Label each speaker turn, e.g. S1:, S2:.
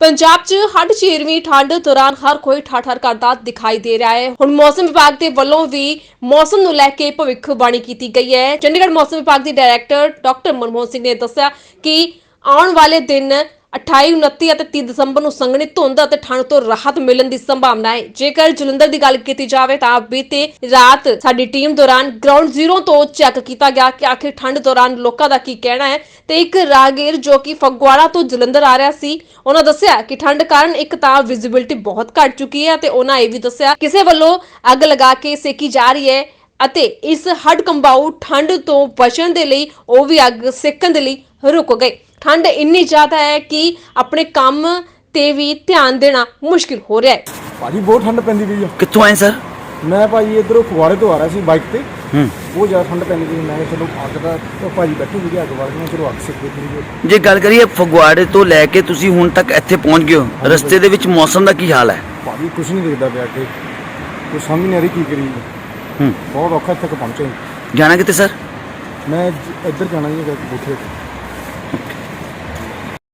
S1: ਪੰਜਾਬ 'ਚ ਹੱਡ ਚੀਰਵੀਂ ਠੰਡ ਦੌਰਾਨ ਹਰ ਕੋਈ ਠਾਠਰ ਕਰਦਾ ਦਿਖਾਈ ਦੇ ਰਿਹਾ ਹੈ। ਹੁਣ ਮੌਸਮ ਵਿਭਾਗ ਦੇ ਵੱਲੋਂ ਵੀ ਮੌਸਮ ਨੂੰ ਲੈ ਕੇ ਭਵਿੱਖਬਾਣੀ ਕੀਤੀ ਗਈ ਹੈ। ਚੰਡੀਗੜ੍ਹ ਮੌਸਮ ਵਿਭਾਗ ਦੇ ਡਾਇਰੈਕਟਰ ਡਾਕਟਰ ਮਨਮੋਹਨ ਸਿੰਘ ਨੇ ਦੱਸਿਆ ਕਿ ਆਉਣ ਵਾਲੇ ਦਿਨ 28 29 ਅਤੇ 30 ਦਸੰਬਰ ਨੂੰ ਸੰਘਣੀ ਧੁੰਦ ਅਤੇ ਠੰਡ ਤੋਂ ਰਾਹਤ ਮਿਲਣ ਦੀ ਸੰਭਾਵਨਾ ਹੈ। ਜੇਕਰ ਜਲੰਧਰ ਦੀ ਗੱਲ ਕੀਤੀ ਜਾਵੇ ਤਾਂ ਬੀਤੇ ਰਾਤ ਸਾਡੀ ਟੀਮ ਦੌਰਾਨ ਗਰਾਊਂਡ ਜ਼ੀਰੋ ਤੋਂ ਚੈੱਕ ਕੀਤਾ ਗਿਆ ਕਿ ਆਖਿਰ ਠੰਡ ਦੌਰਾਨ ਲੋਕਾਂ ਦਾ ਕੀ ਕਹਿਣਾ ਹੈ ਤੇ ਇੱਕ ਰਾਗੀਰ ਜੋ ਕਿ ਫਗਵਾੜਾ ਤੋਂ ਜਲੰਧਰ ਆ ਰਿਹਾ ਸੀ, ਉਹਨਾਂ ਦੱਸਿਆ ਕਿ ਠੰਡ ਕਾਰਨ ਇੱਕ ਤਾਂ ਵਿਜ਼ਿਬਿਲਟੀ ਬਹੁਤ ਘਟ ਚੁੱਕੀ ਹੈ ਤੇ ਉਹਨਾਂ ਇਹ ਵੀ ਦੱਸਿਆ, ਕਿਸੇ ਵੱਲੋਂ ਅੱਗ ਲਗਾ ਕੇ ਸੇਕੀ ਜਾ ਰਹੀ ਹੈ। ਅਤੇ ਇਸ ਹੱਡ ਕੰਬਾਊ ਠੰਡ ਤੋਂ ਬਚਣ ਦੇ ਲਈ ਉਹ ਵੀ ਅੱਗ ਸੇਕਣ ਦੇ ਲਈ ਰੁਕ ਗਏ। ਠੰਡ ਇੰਨੀ ਜ਼ਿਆਦਾ ਹੈ ਕਿ ਆਪਣੇ ਕੰਮ ਤੇ ਵੀ ਧਿਆਨ ਦੇਣਾ ਮੁਸ਼ਕਿਲ ਹੋ ਰਿਹਾ ਹੈ।
S2: ਭਾਜੀ ਬਹੁਤ ਠੰਡ ਪੈਂਦੀ ਪਈ ਆ।
S3: ਕਿੱਥੋਂ ਆਏ ਸਰ?
S2: ਮੈਂ ਭਾਜੀ ਇਧਰੋਂ ਫਗਵਾੜੇ ਤੋਂ ਆ ਰਿਹਾ ਸੀ ਬਾਈਕ ਤੇ।
S3: ਹੂੰ।
S2: ਬਹੁਤ ਜ਼ਿਆਦਾ ਠੰਡ ਪੈਂਦੀ ਪਈ ਮੈਂ ਕਿਹਾ ਚਲੋ ਅੱਗ ਦਾ ਉਹ ਭਾਜੀ ਬੈਠੇ ਸੀਗੇ ਅੱਗ ਵਾਲੇ ਮੈਂ ਚਲੋ ਅੱਗ ਸਿੱਕੇ ਕਰੀਏ
S3: ਜੇ ਗੱਲ ਕਰੀਏ ਫਗਵਾੜੇ ਤੋਂ ਲੈ ਕੇ ਤੁਸੀਂ ਹੁਣ ਤੱਕ ਇੱਥੇ ਪਹੁੰਚ ਗਏ ਹੋ ਰਸਤੇ ਦੇ ਵਿੱਚ ਮੌਸਮ ਦਾ ਕੀ ਹਾਲ ਹੈ?
S2: ਭਾਜੀ ਕੁਛ ਨਹੀਂ ਦਿਖਦਾ ਪਿਆ ਅੱਗੇ। ਕੋਈ ਸਮਝ ਨਹੀਂ ਆ ਰਹੀ ਕੀ ਕਰੀਏ। ਬਹੁਤ ਔਖਾ ਇੱਥੇ ਤੱਕ ਪਹੁੰਚੇ।
S3: ਜਾਣਾ ਕਿੱਥੇ ਸਰ?
S2: ਮੈਂ ਇੱਧਰ ਜਾਣਾ ਜੀ ਬੂਠੇ